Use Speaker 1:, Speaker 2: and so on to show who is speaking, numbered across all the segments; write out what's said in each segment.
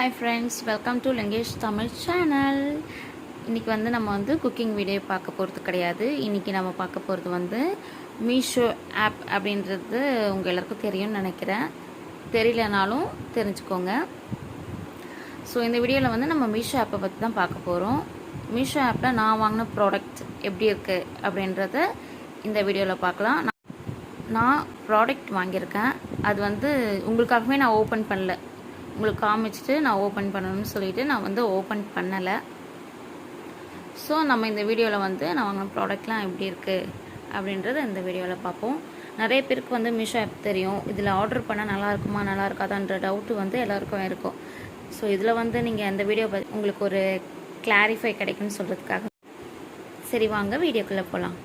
Speaker 1: Hi friends welcome to Lankesh Tamil channel இன்றைக்கி வந்து நம்ம வந்து குக்கிங் வீடியோ பார்க்க போகிறது கிடையாது. இன்றைக்கி நம்ம பார்க்க போகிறது வந்து மீஷோ ஆப் அப்படின்றது உங்கள் எல்லாருக்கும் தெரியும்னு நினைக்கிறேன். தெரியலனாலும் தெரிஞ்சுக்கோங்க. ஸோ இந்த வீடியோவில் வந்து நம்ம மீஷோ ஆப்பை பற்றி தான் பார்க்க போகிறோம் மீஷோ ஆப்பில் நான் வாங்கின ப்ராடக்ட் எப்படி இருக்குது அப்படின்றத இந்த வீடியோவில் பார்க்கலாம். நான் நான் ப்ராடக்ட் வாங்கியிருக்கேன். அது வந்து உங்களுக்காகவே நான் ஓப்பன் பண்ணல. உங்களுக்கு காமிச்சிட்டு நான் ஓப்பன் பண்ணணும்னு சொல்லிட்டு நான் வந்து ஓப்பன் பண்ணலை. ஸோ நம்ம இந்த வீடியோவில் வந்து நான் வாங்கின ப்ராடக்ட்லாம் எப்படி இருக்குது அப்படின்றத இந்த வீடியோவில் பார்ப்போம். நிறைய பேருக்கு வந்து மீஷோ ஆப் தெரியும். இதில் ஆர்டர் பண்ணால் நல்லா இருக்குமா நல்லா இருக்காதான்ற டவுட்டு வந்து எல்லாருக்கும் இருக்கும். ஸோ இதில் வந்து நீங்கள் அந்த வீடியோ உங்களுக்கு ஒரு கிளாரிஃபை கிடைக்கும்னு சொல்கிறதுக்காக சரி வாங்க வீடியோக்குள்ளே போகலாம்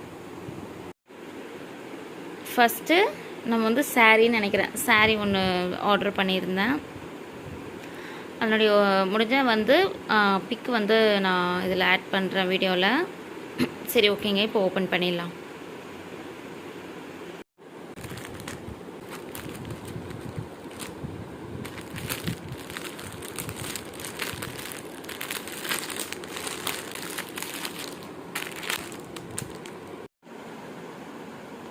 Speaker 1: ஃபஸ்ட்டு நம்ம வந்து சாரின்னு நினைக்கிறேன். சாரீ ஒன்று ஆர்டர் பண்ணியிருந்தேன். அதனுடைய முடிஞ்ச வந்து பிக் வந்து நான் இதில் ஆட் பண்ணுறேன் வீடியோவில் சரி ஓகேங்க. இப்போ ஓப்பன் பண்ணிடலாம்.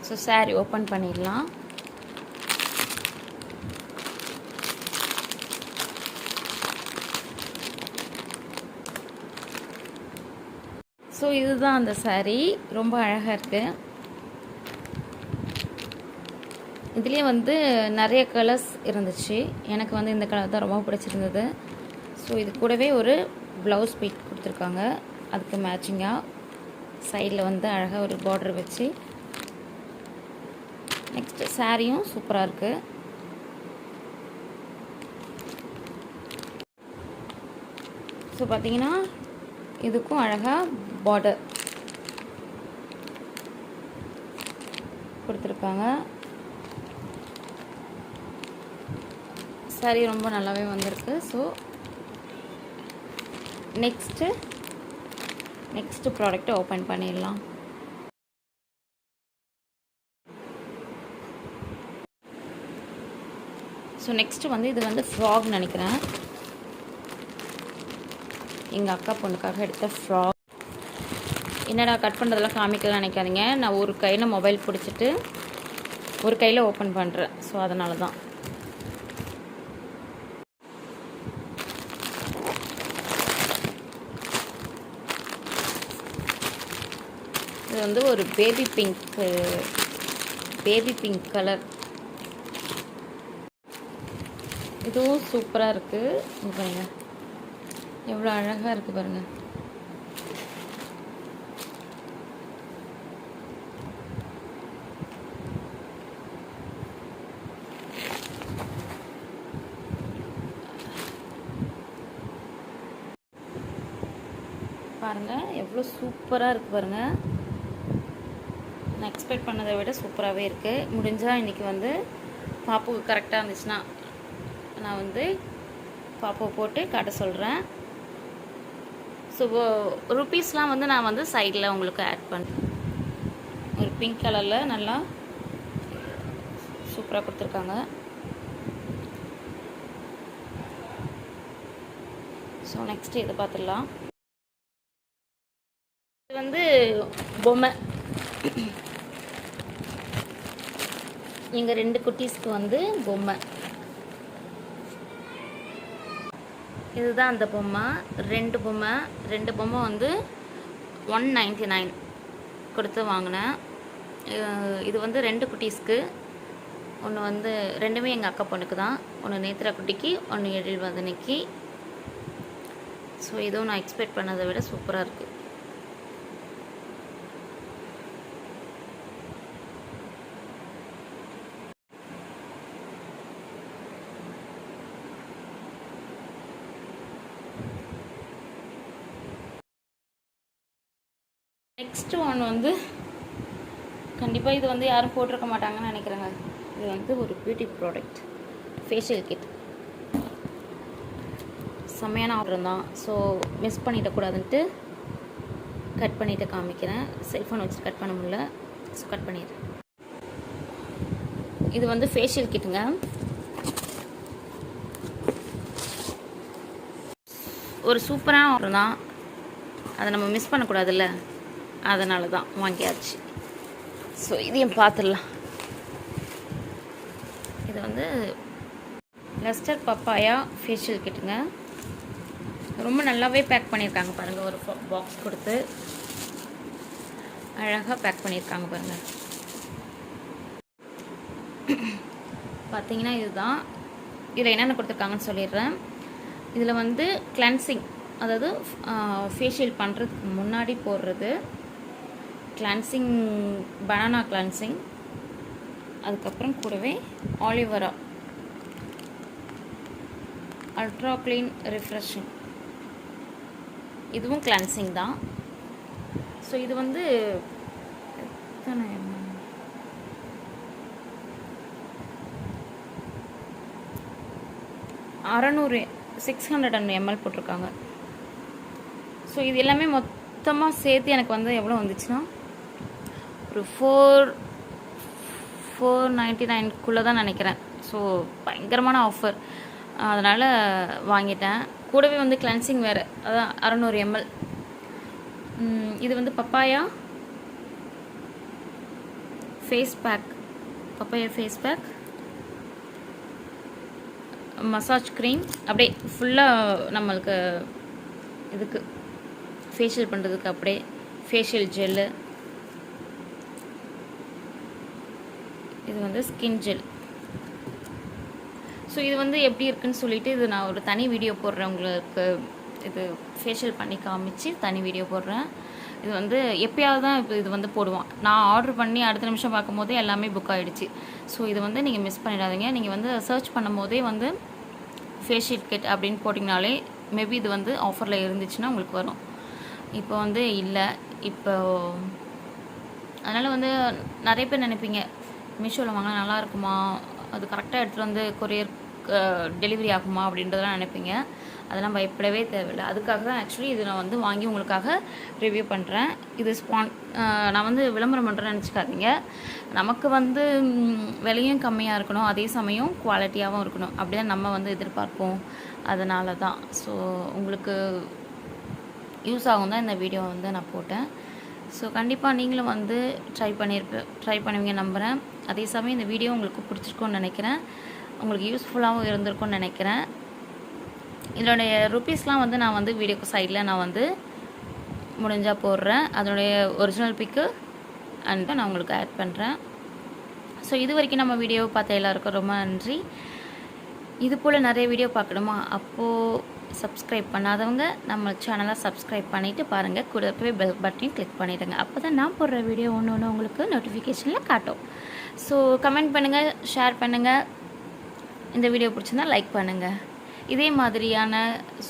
Speaker 1: ஸோ சாரி ஓப்பன் பண்ணிடலாம். ஸோ இதுதான் அந்த சாரீ ரொம்ப அழகாக இருக்குது இதுலேயே வந்து நிறைய கலர்ஸ் இருந்துச்சு. எனக்கு வந்து இந்த கலர் தான் ரொம்ப பிடிச்சிருந்தது. ஸோ இது கூடவே ஒரு ப்ளவுஸ் பீட் கொடுத்துருக்காங்க. அதுக்கு மேட்சிங்காக சைடில் வந்து அழகாக ஒரு பார்டர் வச்சு. நெக்ஸ்ட்டு சாரியும் சூப்பராக இருக்குது ஸோ பார்த்தீங்கன்னா இதுக்கும் அழகாக பார்டர் கொடுத்துருக்காங்க. சாரி ரொம்ப நல்லாவே வந்திருக்கு. ஸோ நெக்ஸ்ட்டு நெக்ஸ்ட்டு ப்ராடக்ட்டை ஓப்பன் பண்ணிடலாம். ஸோ நெக்ஸ்ட்டு வந்து இது வந்து ஃப்ராக் நினைக்கிறேன். எங்கள் அக்கா பொண்ணுக்காக எடுத்த ஃப்ராக் என்னடா கட் பண்ணுறதெல்லாம் காமிக்கலாம் நினைக்காதீங்க. நான் ஒரு கையில் மொபைல் பிடிச்சிட்டு ஒரு கையில் ஓப்பன் பண்ணுறேன் ஸோ அதனால தான் இது வந்து ஒரு baby pink baby pink colour இதுவும் சூப்பராக இருக்குது பாருங்கள் எவ்வளோ அழகாக இருக்குது பாருங்கள் பாருங்கள் எவ்வளோ சூப்பராக இருக்குது பாருங்கள் நான் எக்ஸ்பெக்ட் பண்ணதை விட சூப்பராகவே இருக்குது முடிஞ்சால் இன்றைக்கி வந்து பாப்புக்கு கரெக்டாக இருந்துச்சுன்னா நான் வந்து பாப்பை போட்டு காட்ட சொல்கிறேன் ஸோ ருப்பீஸ்லாம் வந்து நான் வந்து சைடில் உங்களுக்கு ஆட் பண்ணுறேன் ஒரு பிங்க் கலரில் நல்லா சூப்பராக கொடுத்துருக்காங்க. ஸோ நெக்ஸ்ட் இதை பார்த்துடலாம் இது வந்து பொம்மை. எங்கள் ரெண்டு குட்டீஸ்க்கு வந்து பொம்மை. இதுதான் அந்த பொம்மை. ரெண்டு பொம்மை. ரெண்டு பொம்மை வந்து ஒன் நைன்டி நைன் கொடுத்து வாங்கினேன். இது வந்து ரெண்டு குட்டீஸ்க்கு. ஒன்று வந்து ரெண்டுமே எங்கள் அக்கா பொண்ணுக்கு தான். ஒன்று நேத்ரா குட்டிக்கு ஒன்று எழில் வதனைக்கு ஸோ இதுவும் நான் எக்ஸ்பெக்ட் பண்ணதை விட சூப்பராக இருக்குது நெக்ஸ்ட் ஒன் வந்து கண்டிப்பாக இது வந்து யாரும் போட்டிருக்க மாட்டாங்கன்னு நினைக்கிறேங்க. இது வந்து ஒரு பியூட்டி ப்ராடக்ட் ஃபேஷியல் கிட் செம்மையான ஆர்டர் தான். ஸோ மிஸ் பண்ணிடக்கூடாதுன்ட்டு கட் பண்ணிவிட்டு காமிக்கிறேன். செல்ஃபோன் வச்சு கட் பண்ண முடியல. ஸோ கட் பண்ணிடுறேன். இது வந்து ஃபேஷியல் கிட்டுங்க ஒரு சூப்பரான ஆர்டர் தான். அதை நம்ம மிஸ் பண்ணக்கூடாதுல்ல. அதனால தான் வாங்கியாச்சு. ஸோ இதையும் பார்த்துடலாம் இது வந்து லெஸ்டர் பப்பாயா ஃபேஷியல் கிட்டுங்க ரொம்ப நல்லாவே பேக் பண்ணியிருக்காங்க பாருங்கள் ஒரு பாக்ஸ் கொடுத்து. அழகாக பேக் பண்ணியிருக்காங்க பாருங்கள் பார்த்தீங்கன்னா இதுதான். இதில் என்னென்ன கொடுத்துருக்காங்கன்னு சொல்லிடுறேன். இதில் வந்து கிளென்சிங் அதாவது ஃபேஷியல் பண்ணுறதுக்கு முன்னாடி போடுறது. கிளென்சிங் பனானா கிளென்சிங் அதுக்கப்புறம் கூடவே aloe vera. Ultra clean refreshing இதுவும் கிளென்சிங் தான். ஸோ இது வந்து எத்தனை அறநூறு சிக்ஸ் ஹண்ட்ரட் அண்ட் எம்எல் போட்டிருக்காங்க. ஸோ இது எல்லாமே மொத்தமாக சேர்த்து எனக்கு வந்து எவ்வளோ வந்துச்சுன்னா ஒரு ஃபோர் ஃபோர் நைன்ட்டி நைன்குள்ளே தான் நினைக்கிறேன். ஸோ பயங்கரமான ஆஃபர் அதனால் வாங்கிட்டேன். கூடவே வந்து கிளென்சிங் வேறு. அதான் அறநூறு எம்எல் இது வந்து papaya? Face pack papaya face pack massage cream அப்படியே ஃபுல்லாக நம்மளுக்கு இதுக்கு ஃபேஷியல் பண்ணுறதுக்கு அப்படியே ஃபேஷியல் ஜெல்லு இது வந்து ஸ்கின் ஜெல் ஸோ இது வந்து எப்படி இருக்குன்னு சொல்லிட்டு இது நான் ஒரு தனி வீடியோ போடுறேன். உங்களுக்கு இது ஃபேஷியல் பண்ணி காமிச்சு தனி வீடியோ போடுறேன். இது வந்து எப்பயாவது தான் இப்போ இது வந்து போடுவான். நான் ஆர்டர் பண்ணி அடுத்த நிமிஷம் பார்க்கும்போதே எல்லாமே புக் ஆகிடுச்சு ஸோ இது வந்து நீங்கள் மிஸ் பண்ணிடாதீங்க. நீங்கள் வந்து சர்ச் பண்ணும்போதே வந்து ஃபேஷியல் கிட் அப்படின்னு போட்டிங்கனாலே மேபி இது வந்து ஆஃபரில் இருந்துச்சுன்னா உங்களுக்கு வரும். இப்போ வந்து இல்லை. இப்போ அதனால் வந்து நிறைய பேர் நினைப்பீங்க மீஷோவில் வாங்கினா நல்லா இருக்குமா அது கரெக்டாக எடுத்துகிட்டு வந்து கொரியர் டெலிவரி ஆகுமா அப்படின்றதெல்லாம் நினைப்பீங்க. அதெல்லாம் பயப்படவே தேவையில்லை. அதுக்காக தான் ஆக்சுவலி இது நான் வந்து வாங்கி உங்களுக்காக ரிவ்யூ பண்ணுறேன் இது ஸ்பான் நான் வந்து விளம்பரம் பண்ணுறேன்னு நினச்சிக்காதீங்க. நமக்கு வந்து விலையும் கம்மியாக இருக்கணும். அதே சமயம் குவாலிட்டியாகவும் இருக்கணும். அப்படி தான் நம்ம வந்து எதிர்பார்ப்போம். அதனால தான். ஸோ உங்களுக்கு யூஸ் ஆகும் தான் இந்த வீடியோ வந்து நான் போட்டேன். ஸோ கண்டிப்பாக நீங்களும் வந்து ட்ரை பண்ணியிருப்ப ட்ரை பண்ணுவீங்க நம்புகிறேன் அதே சமயம் இந்த வீடியோ உங்களுக்கு பிடிச்சிருக்கும்னு நினைக்கிறேன். உங்களுக்கு யூஸ்ஃபுல்லாகவும் இருந்திருக்கும்னு நினைக்கிறேன். இதனுடைய ருப்பீஸ்லாம் வந்து நான் வந்து வீடியோக்கு சைடில் நான் வந்து முடிஞ்சால் போடுறேன். அதனுடைய ஒரிஜினல் பிக்கு அண்ட் நான் உங்களுக்கு ஆட் பண்ணுறேன் ஸோ இது வரைக்கும் நம்ம வீடியோ பார்த்த எல்லாருக்கும் ரொம்ப நன்றி. இது போல் நிறைய வீடியோ பார்க்கணுமா? அப்போது சப்ஸ்கிரைப் பண்ணாதவங்க நம்ம சேனலை சப்ஸ்கிரைப் பண்ணிவிட்டு பாருங்கள் கூடவே பெல் பட்டனையும் கிளிக் பண்ணிவிடுங்க அப்போ தான் நான் போடுற வீடியோ ஒன்று ஒன்று உங்களுக்கு நோட்டிஃபிகேஷனில் காட்டும். ஸோ கமெண்ட் பண்ணுங்கள் ஷேர் பண்ணுங்கள் இந்த வீடியோ பிடிச்சிருந்தா லைக் பண்ணுங்கள் இதே மாதிரியான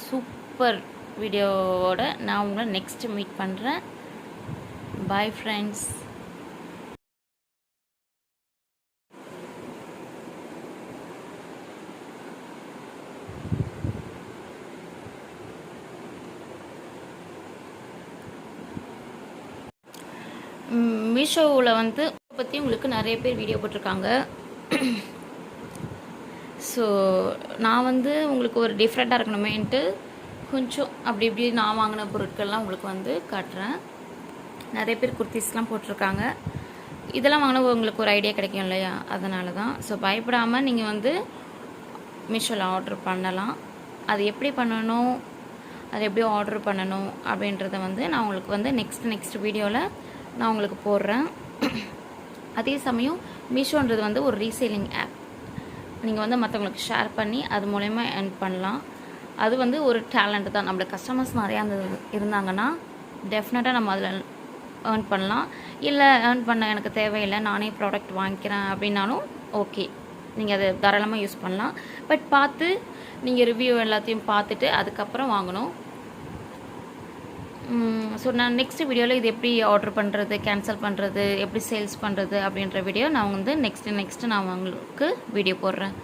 Speaker 1: சூப்பர் வீடியோவோட நான் உங்களை நெக்ஸ்ட் மீட் பண்ணுறேன் பாய் ஃப்ரெண்ட்ஸ் மீஷோவில் வந்து பற்றி உங்களுக்கு நிறைய பேர் வீடியோ போட்டிருக்காங்க. ஸோ நான் வந்து உங்களுக்கு ஒரு டிஃப்ரெண்ட்டாக இருக்கணுமேன்ட்டு கொஞ்சம் அப்படி இப்படி நான் வாங்கின பொருட்கள்லாம் உங்களுக்கு வந்து காட்டுறேன். நிறைய பேர் குர்த்திஸ்லாம் போட்டிருக்காங்க. இதெல்லாம் வாங்கினா உங்களுக்கு ஒரு ஐடியா கிடைக்கும் இல்லையா? அதனால தான் ஸோ பயப்படாமல் நீங்கள் வந்து மீஷோவில் ஆர்டர் பண்ணலாம். அது எப்படி பண்ணணும்? அது எப்படி ஆர்டர் பண்ணணும்? அப்படின்றத வந்து நான் உங்களுக்கு வந்து நெக்ஸ்ட் நெக்ஸ்ட் வீடியோவில் நான் உங்களுக்கு போடுறேன். அதே சமயம் மீஷோன்றது வந்து ஒரு ரீசேலிங் ஆப் நீங்கள் வந்து மற்றவங்களுக்கு ஷேர் பண்ணி அது மூலயமா ஏர்ன் பண்ணலாம். அது வந்து ஒரு டேலண்ட் தான். நம்மளோட கஸ்டமர்ஸ் நிறையா இருந்தது இருந்தாங்கன்னா டெஃபினட்டாக நம்ம அதில் ஏர்ன் பண்ணலாம். இல்லை ஏர்ன் பண்ண எனக்கு தேவையில்லை நானே ப்ராடக்ட் வாங்கிக்கிறேன் அப்படின்னாலும் ஓகே நீங்கள் அதை தாராளமாக யூஸ் பண்ணலாம். பட் பார்த்து நீங்கள் ரிவ்யூ எல்லாத்தையும் பார்த்துட்டு அதுக்கப்புறம் வாங்கணும். ஸோ நான் நெக்ஸ்ட் வீடியோவில் இது எப்படி ஆர்டர் பண்ணுறது கேன்சல் பண்ணுறது எப்படி சேல்ஸ் பண்ணுறது அப்படின்ற வீடியோ நான் வந்து நெக்ஸ்ட்டு நெக்ஸ்ட்டு நான் உங்களுக்கு வீடியோ போடுறேன்.